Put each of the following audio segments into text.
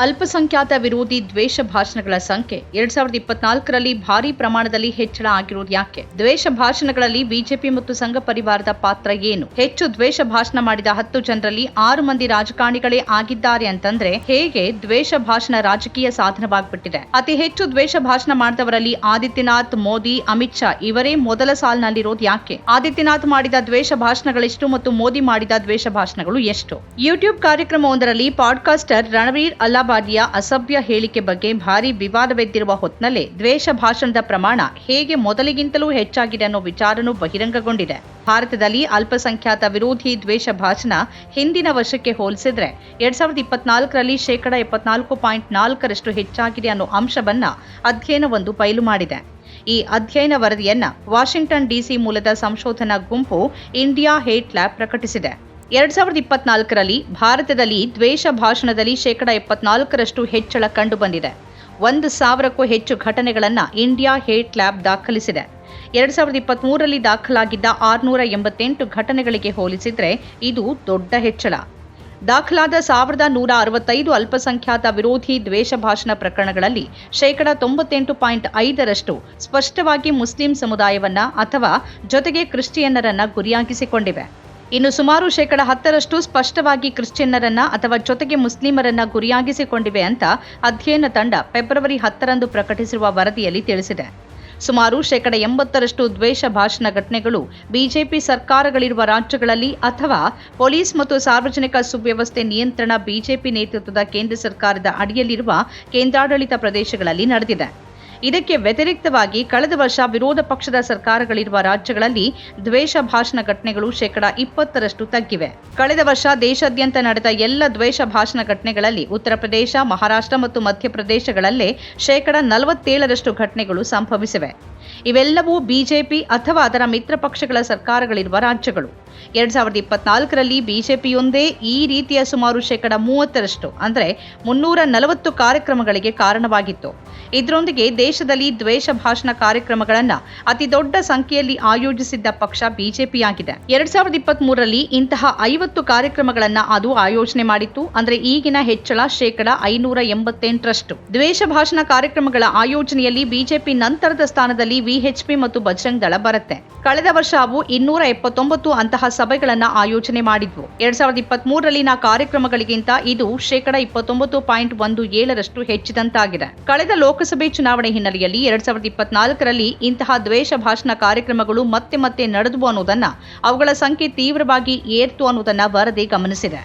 ಅಲ್ಪಸಂಖ್ಯಾತ ವಿರೋಧಿ ದ್ವೇಷ ಭಾಷಣಗಳ ಸಂಖ್ಯೆ. ಎರಡ್ ಸಾವಿರದ ಇಪ್ಪತ್ನಾಲ್ಕರಲ್ಲಿ ಭಾರಿ ಪ್ರಮಾಣದಲ್ಲಿ ಹೆಚ್ಚಳ ಆಗಿರುವುದು ಯಾಕೆ? ದ್ವೇಷ ಭಾಷಣಗಳಲ್ಲಿ ಬಿಜೆಪಿ ಮತ್ತು ಸಂಘ ಪರಿವಾರದ ಪಾತ್ರ ಏನು? ಹೆಚ್ಚು ದ್ವೇಷ ಭಾಷಣ ಮಾಡಿದ ಹತ್ತು ಜನರಲ್ಲಿ ಆರು ಮಂದಿ ರಾಜಕಾರಣಿಗಳೇ ಆಗಿದ್ದಾರೆ ಅಂತಂದ್ರೆ ಹೇಗೆ ದ್ವೇಷ ಭಾಷಣ ರಾಜಕೀಯ ಸಾಧನವಾಗ್ಬಿಟ್ಟಿದೆ? ಅತಿ ಹೆಚ್ಚು ದ್ವೇಷ ಭಾಷಣ ಮಾಡಿದವರಲ್ಲಿ ಆದಿತ್ಯನಾಥ್, ಮೋದಿ, ಅಮಿತ್ ಶಾ ಇವರೇ ಮೊದಲ ಸಾಲಿನಲ್ಲಿರೋದು ಯಾಕೆ? ಆದಿತ್ಯನಾಥ್ ಮಾಡಿದ ದ್ವೇಷ ಭಾಷಣಗಳೆಷ್ಟು ಮತ್ತು ಮೋದಿ ಮಾಡಿದ ದ್ವೇಷ ಭಾಷಣಗಳು ಎಷ್ಟು? ಯೂಟ್ಯೂಬ್ ಕಾರ್ಯಕ್ರಮವೊಂದರಲ್ಲಿ ಪಾಡ್ಕಾಸ್ಟರ್ ರಣವೀರ್ ಅಲ್ಲಾಬಾದಿಯ ಅಸಭ್ಯ ಹೇಳಿಕೆ ಬಗ್ಗೆ ಭಾರೀ ವಿವಾದವೆದ್ದಿರುವ ಹೊತ್ನಲ್ಲೇ ದ್ವೇಷ ಭಾಷಣದ ಪ್ರಮಾಣ ಹೇಗೆ ಮೊದಲಿಗಿಂತಲೂ ಹೆಚ್ಚಾಗಿದೆ ಅನ್ನೋ ವಿಚಾರನೂ ಬಹಿರಂಗಗೊಂಡಿದೆ. ಭಾರತದಲ್ಲಿ ಅಲ್ಪಸಂಖ್ಯಾತ ವಿರೋಧಿ ದ್ವೇಷ ಭಾಷಣ ಹಿಂದಿನ ವರ್ಷಕ್ಕೆ ಹೋಲಿಸಿದ್ರೆ ಎರಡ್ ಸಾವಿರದ ಇಪ್ಪತ್ನಾಲ್ಕರಲ್ಲಿ ಶೇಕಡ ಎಪ್ಪತ್ನಾಲ್ಕು ಪಾಯಿಂಟ್ ನಾಲ್ಕರಷ್ಟು ಹೆಚ್ಚಾಗಿದೆ ಅನ್ನೋ ಅಂಶವನ್ನ ಅಧ್ಯಯನವೊಂದು ಪೈಲು ಮಾಡಿದೆ. ಈ ಅಧ್ಯಯನ ವರದಿಯನ್ನ ವಾಷಿಂಗ್ಟನ್ ಡಿಸಿ ಮೂಲದ ಸಂಶೋಧನಾ ಗುಂಪು ಇಂಡಿಯಾ ಹೇಟ್ ಲ್ಯಾಬ್ ಪ್ರಕಟಿಸಿದೆ. ಎರಡ್ ಸಾವಿರದ ಇಪ್ಪತ್ನಾಲ್ಕರಲ್ಲಿ ಭಾರತದಲ್ಲಿ ದ್ವೇಷ ಭಾಷಣದಲ್ಲಿ ಶೇಕಡ ಎಪ್ಪತ್ನಾಲ್ಕರಷ್ಟು ಹೆಚ್ಚಳ ಕಂಡುಬಂದಿದೆ. ಒಂದು ಸಾವಿರಕ್ಕೂ ಹೆಚ್ಚು ಘಟನೆಗಳನ್ನು ಇಂಡಿಯಾ ಹೇಟ್ ಲ್ಯಾಬ್ ದಾಖಲಿಸಿದೆ. ಎರಡ್ ಸಾವಿರದ ಇಪ್ಪತ್ಮೂರರಲ್ಲಿ ದಾಖಲಾಗಿದ್ದ ಆರುನೂರ ಎಂಬತ್ತೆಂಟು ಘಟನೆಗಳಿಗೆ ಹೋಲಿಸಿದರೆ ಇದು ದೊಡ್ಡ ಹೆಚ್ಚಳ. ದಾಖಲಾದ ಸಾವಿರದ ನೂರ ಅರವತ್ತೈದು ಅಲ್ಪಸಂಖ್ಯಾತ ವಿರೋಧಿ ದ್ವೇಷ ಭಾಷಣ ಪ್ರಕರಣಗಳಲ್ಲಿ ಶೇಕಡ ತೊಂಬತ್ತೆಂಟು ಪಾಯಿಂಟ್ ಐದರಷ್ಟು ಸ್ಪಷ್ಟವಾಗಿ ಮುಸ್ಲಿಂ ಸಮುದಾಯವನ್ನ ಅಥವಾ ಜೊತೆಗೆ ಕ್ರಿಶ್ಚಿಯನ್ನರನ್ನ ಗುರಿಯಾಗಿಸಿಕೊಂಡಿವೆ. ಇನ್ನು ಸುಮಾರು ಶೇಕಡ ಹತ್ತರಷ್ಟು ಸ್ಪಷ್ಟವಾಗಿ ಕ್ರಿಶ್ಚಿಯನ್ನರನ್ನ ಅಥವಾ ಜೊತೆಗೆ ಮುಸ್ಲಿಮರನ್ನ ಗುರಿಯಾಗಿಸಿಕೊಂಡಿವೆ ಅಂತ ಅಧ್ಯಯನ ತಂಡ ಫೆಬ್ರವರಿ ಹತ್ತರಂದು ಪ್ರಕಟಿಸಿರುವ ವರದಿಯಲ್ಲಿ ತಿಳಿಸಿದೆ. ಸುಮಾರು ಶೇಕಡ ಎಂಬತ್ತರಷ್ಟು ದ್ವೇಷ ಭಾಷಣ ಘಟನೆಗಳು ಬಿಜೆಪಿ ಸರ್ಕಾರಗಳಿರುವ ರಾಜ್ಯಗಳಲ್ಲಿ ಅಥವಾ ಪೊಲೀಸ್ ಮತ್ತು ಸಾರ್ವಜನಿಕ ಸುವ್ಯವಸ್ಥೆ ನಿಯಂತ್ರಣ ಬಿಜೆಪಿ ನೇತೃತ್ವದ ಕೇಂದ್ರ ಸರ್ಕಾರದ ಅಡಿಯಲ್ಲಿರುವ ಕೇಂದ್ರಾಡಳಿತ ಪ್ರದೇಶಗಳಲ್ಲಿ ನಡೆದಿದೆ. ಇದಕ್ಕೆ ವ್ಯತಿರಿಕ್ತವಾಗಿ ಕಳೆದ ವರ್ಷ ವಿರೋಧ ಪಕ್ಷದ ಸರ್ಕಾರಗಳಿರುವ ರಾಜ್ಯಗಳಲ್ಲಿ ದ್ವೇಷ ಭಾಷಣ ಘಟನೆಗಳು ಶೇಕಡ ಇಪ್ಪತ್ತರಷ್ಟು ತಗ್ಗಿವೆ. ಕಳೆದ ವರ್ಷ ದೇಶಾದ್ಯಂತ ನಡೆದ ಎಲ್ಲ ದ್ವೇಷ ಭಾಷಣ ಘಟನೆಗಳಲ್ಲಿ ಉತ್ತರ ಪ್ರದೇಶ, ಮಹಾರಾಷ್ಟ್ರ ಮತ್ತು ಮಧ್ಯಪ್ರದೇಶಗಳಲ್ಲೇ ಶೇಕಡ ನಲವತ್ತೇಳರಷ್ಟು ಘಟನೆಗಳು ಸಂಭವಿಸಿವೆ. ಇವೆಲ್ಲವೂ ಬಿಜೆಪಿ ಅಥವಾ ಅದರ ಮಿತ್ರ ಪಕ್ಷಗಳ ಸರ್ಕಾರಗಳಿರುವ ರಾಜ್ಯಗಳು. ಎರಡ್ ಸಾವಿರದ ಇಪ್ಪತ್ನಾಲ್ಕರಲ್ಲಿ ಬಿಜೆಪಿಯೊಂದೇ ಈ ರೀತಿಯ ಸುಮಾರು ಶೇಕಡ ಮೂವತ್ತರಷ್ಟು, ಅಂದರೆ ಮುನ್ನೂರ ನಲವತ್ತು ಕಾರ್ಯಕ್ರಮಗಳಿಗೆ ಕಾರಣವಾಗಿತ್ತು. ಇದರೊಂದಿಗೆ ದೇಶದಲ್ಲಿ ದ್ವೇಷ ಭಾಷಣ ಕಾರ್ಯಕ್ರಮಗಳನ್ನು ಅತಿ ದೊಡ್ಡ ಸಂಖ್ಯೆಯಲ್ಲಿ ಆಯೋಜಿಸಿದ್ದ ಪಕ್ಷ ಬಿಜೆಪಿಯಾಗಿದೆ. ಎರಡ್ ಸಾವಿರದ ಇಪ್ಪತ್ತ್ ಮೂರರಲ್ಲಿ ಇಂತಹ ಐವತ್ತು ಕಾರ್ಯಕ್ರಮಗಳನ್ನು ಅದು ಆಯೋಜನೆ ಮಾಡಿತ್ತು, ಅಂದರೆ ಈಗಿನ ಹೆಚ್ಚಳ ಶೇಕಡ ಐನೂರ ಎಂಬತ್ತೆಂಟರಷ್ಟು. ದ್ವೇಷ ಭಾಷಣ ಕಾರ್ಯಕ್ರಮಗಳ ಆಯೋಜನೆಯಲ್ಲಿ ಬಿಜೆಪಿ ನಂತರದ ಸ್ಥಾನದಲ್ಲಿ ವಿಎಚ್ಪಿ ಮತ್ತು ಬಜರಂಗ್ ದಳ ಬರುತ್ತೆ. ಕಳೆದ ವರ್ಷ ಅವು ಇನ್ನೂರ ಎಪ್ಪತ್ತೊಂಬತ್ತು ಅಂತಹ ಸಭೆಗಳನ್ನು ಆಯೋಜನೆ ಮಾಡಿದ್ವು. ಎರಡ್ ಸಾವಿರದ ಇಪ್ಪತ್ತ್ ಮೂರರಲ್ಲಿನ ಕಾರ್ಯಕ್ರಮಗಳಿಗಿಂತ ಇದು ಶೇಕಡ ಇಪ್ಪತ್ತೊಂಬತ್ತು ಪಾಯಿಂಟ್ ಒಂದು ಏಳರಷ್ಟು ಹೆಚ್ಚಿದಂತಾಗಿದೆ. ಕಳೆದ ಲೋಕಸಭೆ ಚುನಾವಣೆ ಹಿನ್ನೆಲೆಯಲ್ಲಿ ಎರಡ್ ಸಾವಿರದ ಇಪ್ಪತ್ನಾಲ್ಕರಲ್ಲಿ ಇಂತಹ ದ್ವೇಷ ಭಾಷಣ ಕಾರ್ಯಕ್ರಮಗಳು ಮತ್ತೆ ಮತ್ತೆ ನಡೆದವು ಅನ್ನೋದನ್ನ, ಅವುಗಳ ಸಂಖ್ಯೆ ತೀವ್ರವಾಗಿ ಏರ್ತು ಅನ್ನೋದನ್ನ ವರದಿ ಗಮನಿಸಿದೆ.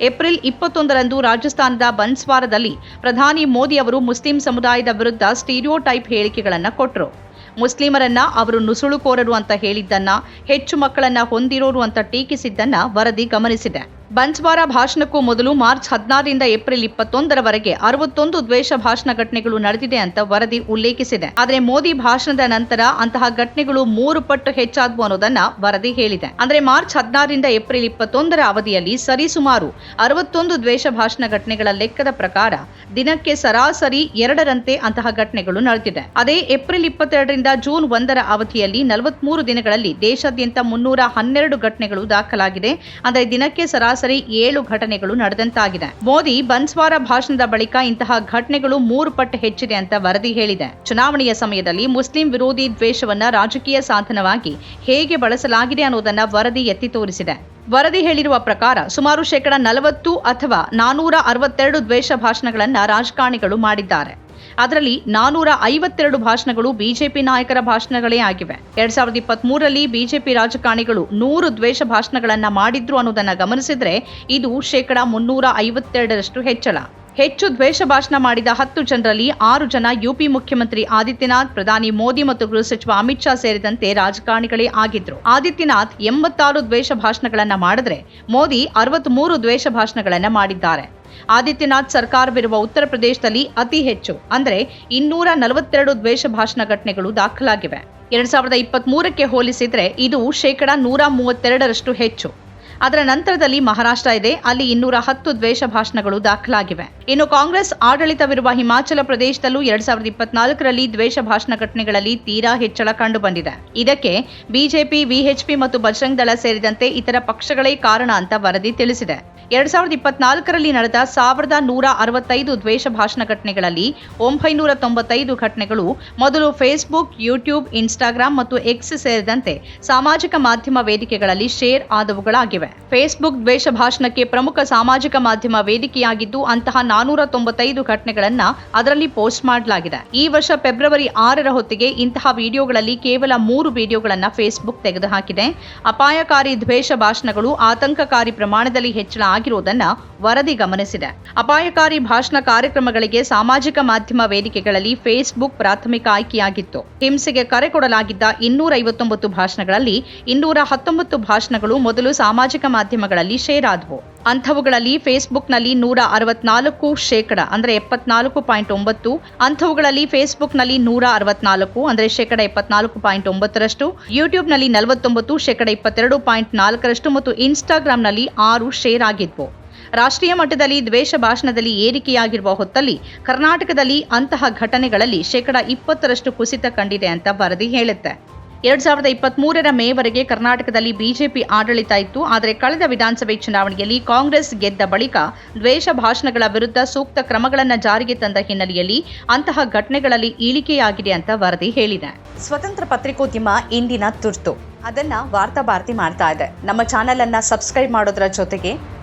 ಏಪ್ರಿಲ್ ಇಪ್ಪತ್ತೊಂದರಂದು ರಾಜಸ್ಥಾನದ ಬನ್ಸ್ವಾರದಲ್ಲಿ ಪ್ರಧಾನಿ ಮೋದಿ ಅವರು ಮುಸ್ಲಿಂ ಸಮುದಾಯದ ವಿರುದ್ಧ ಸ್ಟೀರಿಯೋಟೈಪ್ ಹೇಳಿಕೆಗಳನ್ನು ಕೊಟ್ಟರು ಮುಸ್ಲಿಮರನ್ನ ಅವರು ನುಸುಳುಕೋರರು ಅಂತ ಹೇಳಿದ್ದನ್ನ ಹೆಚ್ಚು ಮಕ್ಕಳನ್ನ ಹೊಂದಿರೋರು ಅಂತ ಟೀಕಿಸಿದ್ದನ್ನ ವರದಿ ಗಮನಿಸಿದೆ. ಬನ್ಸ್ವಾರ ಭಾಷಣಕ್ಕೂ ಮೊದಲು ಮಾರ್ಚ್ ಹದಿನಾರರಿಂದ ಏಪ್ರಿಲ್ ಇಪ್ಪತ್ತೊಂದರವರೆಗೆ ಅರವತ್ತೊಂದು ದ್ವೇಷ ಭಾಷಣ ಘಟನೆಗಳು ನಡೆದಿದೆ ಅಂತ ವರದಿ ಉಲ್ಲೇಖಿಸಿದೆ. ಆದರೆ ಮೋದಿ ಭಾಷಣದ ನಂತರ ಅಂತಹ ಘಟನೆಗಳು ಮೂರು ಪಟ್ಟು ಹೆಚ್ಚಾದವು ಅನ್ನೋದನ್ನ ವರದಿ ಹೇಳಿದೆ. ಅಂದ್ರೆ ಮಾರ್ಚ್ ಹದಿನಾರರಿಂದ ಏಪ್ರಿಲ್ ಇಪ್ಪತ್ತೊಂದರ ಅವಧಿಯಲ್ಲಿ ಸರಿಸುಮಾರು ಅರವತ್ತೊಂದು ದ್ವೇಷ ಭಾಷಣ ಘಟನೆಗಳ ಲೆಕ್ಕದ ಪ್ರಕಾರ ದಿನಕ್ಕೆ ಸರಾಸರಿ ಎರಡರಂತೆ ಅಂತಹ ಘಟನೆಗಳು ನಡೆದಿದೆ. ಅದೇ ಏಪ್ರಿಲ್ ಇಪ್ಪತ್ತೆರಡರಿಂದ ಜೂನ್ ಒಂದರ ಅವಧಿಯಲ್ಲಿ ನಲವತ್ಮೂರು ದಿನಗಳಲ್ಲಿ ದೇಶಾದ್ಯಂತ ಮುನ್ನೂರ ಹನ್ನೆರಡು ಘಟನೆಗಳು ದಾಖಲಾಗಿದೆ. ಅಂದರೆ ದಿನಕ್ಕೆ ಸರಾಸರಿ ಏಳು ಘಟನೆಗಳು ನಡೆದಂತಾಗಿದೆ. ಮೋದಿ ಬನ್ಸ್ವಾರ ಭಾಷಣದ ಬಳಿಕ ಇಂತಹ ಘಟನೆಗಳು ಮೂರು ಪಟ್ಟು ಹೆಚ್ಚಿದೆ ಅಂತ ವರದಿ ಹೇಳಿದೆ. ಚುನಾವಣೆಯ ಸಮಯದಲ್ಲಿ ಮುಸ್ಲಿಂ ವಿರೋಧಿ ದ್ವೇಷವನ್ನ ರಾಜಕೀಯ ಸಾಧನವಾಗಿ ಹೇಗೆ ಬಳಸಲಾಗಿದೆ ಅನ್ನೋದನ್ನ ವರದಿ ಎತ್ತಿ ತೋರಿಸಿದೆ. ವರದಿ ಹೇಳಿರುವ ಪ್ರಕಾರ ಸುಮಾರು ಶೇಕಡ ನಲವತ್ತು ಅಥವಾ ನಾನೂರ ಅರವತ್ತೆರಡು ದ್ವೇಷ ಭಾಷಣಗಳನ್ನ ರಾಜಕಾರಣಿಗಳು ಮಾಡಿದ್ದಾರೆ. ಅದರಲ್ಲಿ ನಾನೂರ ಐವತ್ತೆರಡು ಭಾಷಣಗಳು ಬಿಜೆಪಿ ನಾಯಕರ ಭಾಷಣಗಳೇ ಆಗಿವೆ. ಎರಡ್ ಸಾವಿರದ ಇಪ್ಪತ್ತ್ ಬಿಜೆಪಿ ರಾಜಕಾರಣಿಗಳು ನೂರು ದ್ವೇಷ ಭಾಷಣಗಳನ್ನ ಮಾಡಿದ್ರು ಅನ್ನೋದನ್ನ ಗಮನಿಸಿದ್ರೆ ಇದು ಶೇಕಡ ಮುನ್ನೂರ ಐವತ್ತೆರಡರಷ್ಟು ಹೆಚ್ಚಳ. ಹೆಚ್ಚು ದ್ವೇಷ ಭಾಷಣ ಮಾಡಿದ ಹತ್ತು ಜನರಲ್ಲಿ ಆರು ಜನ ಯುಪಿ ಮುಖ್ಯಮಂತ್ರಿ ಆದಿತ್ಯನಾಥ್, ಪ್ರಧಾನಿ ಮೋದಿ ಮತ್ತು ಗೃಹ ಸಚಿವ ಅಮಿತ್ ಶಾ ಸೇರಿದಂತೆ ರಾಜಕಾರಣಿಗಳೇ ಆಗಿದ್ರು. ಆದಿತ್ಯನಾಥ್ ಎಂಬತ್ತಾರು ದ್ವೇಷ ಭಾಷಣಗಳನ್ನ ಮಾಡಿದ್ರೆ ಮೋದಿ ಅರವತ್ಮೂರು ದ್ವೇಷ ಭಾಷಣಗಳನ್ನ ಮಾಡಿದ್ದಾರೆ. ಆದಿತ್ಯನಾಥ್ ಸರ್ಕಾರವಿರುವ ಉತ್ತರ ಪ್ರದೇಶದಲ್ಲಿ ಅತಿ ಹೆಚ್ಚು, ಅಂದರೆ ಇನ್ನೂರ ನಲವತ್ತೆರಡು ದ್ವೇಷ ಭಾಷಣ ಘಟನೆಗಳು ದಾಖಲಾಗಿವೆ. ಎರಡ್ ಸಾವಿರದ ಇಪ್ಪತ್ತ್ ಮೂರಕ್ಕೆ ಹೋಲಿಸಿದ್ರೆ ಇದು ಶೇಕಡಾ ನೂರ ಮೂವತ್ತೆರಡರಷ್ಟು ಹೆಚ್ಚು. ಅದರ ನಂತರದಲ್ಲಿ ಮಹಾರಾಷ್ಟ್ರ ಇದೆ. ಅಲ್ಲಿ ಇನ್ನೂರ ಹತ್ತು ದ್ವೇಷ ಭಾಷಣಗಳು ದಾಖಲಾಗಿವೆ. ಇನ್ನು ಕಾಂಗ್ರೆಸ್ ಆಡಳಿತವಿರುವ ಹಿಮಾಚಲ ಪ್ರದೇಶದಲ್ಲೂ ಎರಡ್ ಸಾವಿರದ ಇಪ್ಪತ್ನಾಲ್ಕರಲ್ಲಿ ದ್ವೇಷ ಭಾಷಣ ಘಟನೆಗಳಲ್ಲಿ ತೀರಾ ಹೆಚ್ಚಳ ಕಂಡುಬಂದಿದೆ ಇದಕ್ಕೆ ಬಿಜೆಪಿ ವಿಎಚ್ಪಿ ಮತ್ತು ಬಜರಂಗ್ ದಳ ಸೇರಿದಂತೆ ಇತರ ಪಕ್ಷಗಳೇ ಕಾರಣ ಅಂತ ವರದಿ ತಿಳಿಸಿದೆ. ಎರಡ್ ಸಾವಿರದ ಇಪ್ಪತ್ನಾಲ್ಕರಲ್ಲಿ ನಡೆದ ಸಾವಿರದ ನೂರ ಅರವತ್ತೈದು ದ್ವೇಷ ಭಾಷಣ ಘಟನೆಗಳಲ್ಲಿ ಒಂಬೈನೂರ ತೊಂಬತ್ತೈದು ಘಟನೆಗಳು ಮೊದಲು ಫೇಸ್ಬುಕ್, ಯೂಟ್ಯೂಬ್ ಇನ್ಸ್ಟಾಗ್ರಾಂ ಮತ್ತು ಎಕ್ಸ್ ಸೇರಿದಂತೆ ಸಾಮಾಜಿಕ ಮಾಧ್ಯಮ ವೇದಿಕೆಗಳಲ್ಲಿ ಶೇರ್ ಆದವುಗಳಾಗಿವೆ. ಫೇಸ್ಬುಕ್ ದ್ವೇಷ ಭಾಷಣಕ್ಕೆ ಪ್ರಮುಖ ಸಾಮಾಜಿಕ ಮಾಧ್ಯಮ ವೇದಿಕೆಯಾಗಿದ್ದು, ಅಂತಹ ನಾನೂರ ತೊಂಬತ್ತೈದು ಘಟನೆಗಳನ್ನ ಅದರಲ್ಲಿ ಪೋಸ್ಟ್ ಮಾಡಲಾಗಿದೆ. ಈ ವರ್ಷ ಫೆಬ್ರವರಿ ಆರರ ಹೊತ್ತಿಗೆ ಇಂತಹ ವಿಡಿಯೋಗಳಲ್ಲಿ ಕೇವಲ ಮೂರು ವಿಡಿಯೋಗಳನ್ನ ಫೇಸ್ಬುಕ್ ತೆಗೆದುಹಾಕಿದೆ. ಅಪಾಯಕಾರಿ ದ್ವೇಷ ಭಾಷಣಗಳು ಆತಂಕಕಾರಿ ಪ್ರಮಾಣದಲ್ಲಿ ಹೆಚ್ಚಳ ಆಗಿರುವುದನ್ನ ವರದಿ ಗಮನಿಸಿದೆ. ಅಪಾಯಕಾರಿ ಭಾಷಣ ಕಾರ್ಯಕ್ರಮಗಳಿಗೆ ಸಾಮಾಜಿಕ ಮಾಧ್ಯಮ ವೇದಿಕೆಗಳಲ್ಲಿ ಫೇಸ್ಬುಕ್ ಪ್ರಾಥಮಿಕ ಆಯ್ಕೆಯಾಗಿತ್ತು. ಹಿಂಸೆಗೆ ಕರೆ ಕೊಡಲಾಗಿದ್ದ ಇನ್ನೂರ ಐವತ್ತೊಂಬತ್ತು ಭಾಷಣಗಳಲ್ಲಿ ಇನ್ನೂರ ಹತ್ತೊಂಬತ್ತು ಭಾಷಣಗಳು ಮೊದಲು ಸಾಮಾಜಿಕ ಮಾಧ್ಯಮಗಳಲ್ಲಿ ಶೇರ್ ಆದವು. ಅಂಥವುಗಳಲ್ಲಿ ಫೇಸ್ಬುಕ್ನಲ್ಲಿ ನೂರ ಅರವತ್ನಾಲ್ಕು ಶೇಕಡ, ಅಂದರೆ ಎಪ್ಪತ್ನಾಲ್ಕು ಪಾಯಿಂಟ್ ಒಂಬತ್ತು. ಅಂಥವುಗಳಲ್ಲಿ ಫೇಸ್ಬುಕ್ನಲ್ಲಿ ನೂರ ಅರವತ್ನಾಲ್ಕು, ಅಂದರೆ ಶೇಕಡ ಎಪ್ಪತ್ನಾಲ್ಕು ಪಾಯಿಂಟ್ ಒಂಬತ್ತರಷ್ಟು. ಯೂಟ್ಯೂಬ್ನಲ್ಲಿ ನಲವತ್ತೊಂಬತ್ತು, ಶೇಕಡ ಇಪ್ಪತ್ತೆರಡು ಪಾಯಿಂಟ್ ನಾಲ್ಕರಷ್ಟು ಮತ್ತು ಇನ್ಸ್ಟಾಗ್ರಾಂನಲ್ಲಿ ಆರು ಶೇರ್ ಆಗಿದ್ವು. ರಾಷ್ಟ್ರೀಯ ಮಟ್ಟದಲ್ಲಿ ದ್ವೇಷ ಭಾಷಣದಲ್ಲಿ ಏರಿಕೆಯಾಗಿರುವ ಹೊತ್ತಲ್ಲಿ ಕರ್ನಾಟಕದಲ್ಲಿ ಅಂತಹ ಘಟನೆಗಳಲ್ಲಿ ಶೇಕಡ ಇಪ್ಪತ್ತರಷ್ಟು ಕುಸಿತ ಕಂಡಿದೆ ಅಂತ ವರದಿ ಹೇಳುತ್ತೆ. ಎರಡ್ ಸಾವಿರದ ಇಪ್ಪತ್ಮೂರರ ಮೇವರೆಗೆ ಕರ್ನಾಟಕದಲ್ಲಿ ಬಿಜೆಪಿ ಆಡಳಿತ ಇತ್ತು, ಆದರೆ ಕಳೆದ ವಿಧಾನಸಭೆ ಚುನಾವಣೆಯಲ್ಲಿ ಕಾಂಗ್ರೆಸ್ ಗೆದ್ದ ಬಳಿಕ ದ್ವೇಷ ಭಾಷಣಗಳ ವಿರುದ್ಧ ಸೂಕ್ತ ಕ್ರಮಗಳನ್ನು ಜಾರಿಗೆ ತಂದ ಹಿನ್ನೆಲೆಯಲ್ಲಿ ಅಂತಹ ಘಟನೆಗಳಲ್ಲಿ ಇಳಿಕೆಯಾಗಿದೆ ಅಂತ ವರದಿ ಹೇಳಿದೆ. ಸ್ವತಂತ್ರ ಪತ್ರಿಕೋದ್ಯಮ ಇಂದಿನ ತುರ್ತು. ಅದನ್ನ ವಾರ್ತಾ ಭಾರತಿ ಮಾಡ್ತಾ ಇದೆ. ನಮ್ಮ ಚಾನೆಲ್ ಅನ್ನ ಸಬ್ಸ್ಕ್ರೈಬ್ ಮಾಡೋದರ ಜೊತೆಗೆ